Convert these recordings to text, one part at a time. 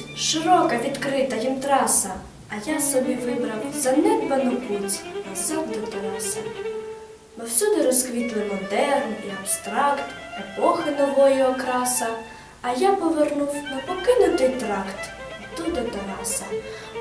йдуть, широка відкрита їм траса, а я собі вибрав занедбану путь назад до Тараса. Бо всюди розквітли модерн і абстракт, епохи нової окраса, а я повернув на покинутий тракт ту до Тараса.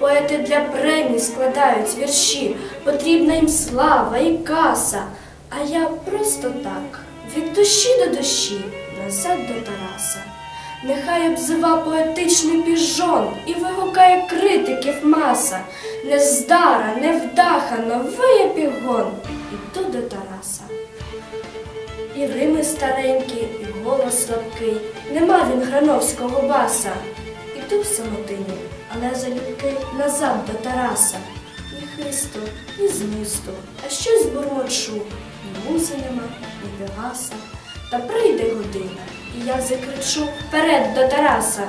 Поети для премій складають вірші, потрібна їм слава і каса. А я просто так, від душі до душі, назад до Тараса. Нехай обзива поетичний піжон і вигукає критиків маса. Нездара, невдаха, новий епігон. Іду до Тараса. І рими старенькі, і голос слабкий. Нема він грановського баса. Іду в самотині, але залюбки назад до Тараса. Ні хисту, ні змісту, а щось бурмочу. Ні музи нема, ні пегаса. Та прийде година, і я закричу вперед до Тараса.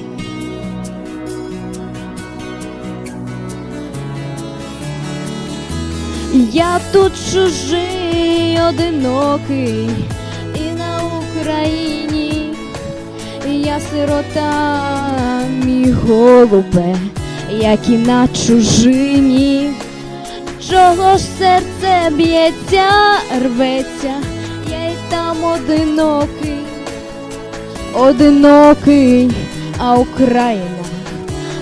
Я тут чужий, одинокий, і на Україні я сирота, мій голубе, як і на чужині. Чого ж серце б'ється, рветься, я й там одинокий, одинокий, а Україна,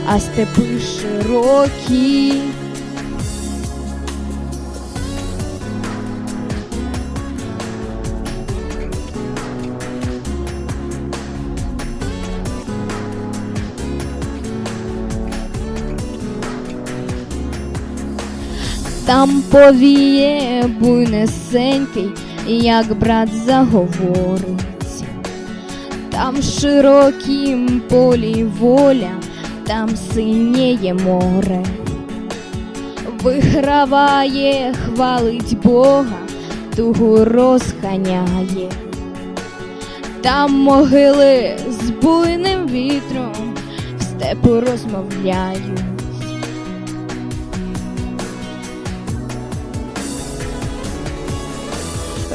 а степи широкі. Там повіє буйнесенький, як брат заговорить. Там широкім полі воля, там синіє море. Виграває, хвалить Бога, тугу розганяє. Там могили з буйним вітром в степу розмовляють.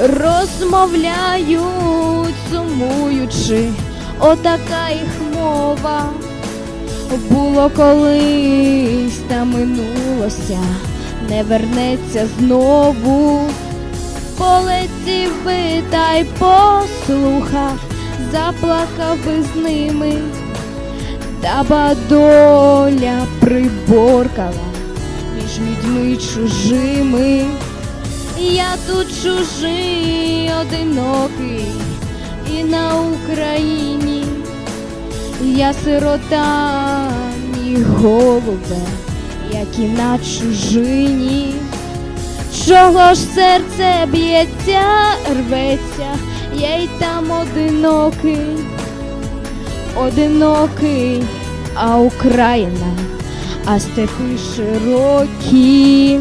Розмовляють, сумуючи, отака їх мова. Було колись та минулося, не вернеться знову. Полетів би та й послухав, заплакав би з ними, та ба доля приборкала між людьми чужими. Я тут чужий, одинокий, і на Україні я сирота, мій голубе, як і на чужині. Чого ж серце б'ється, рветься, я й там одинокий, одинокий, а Україна, а степи широкі.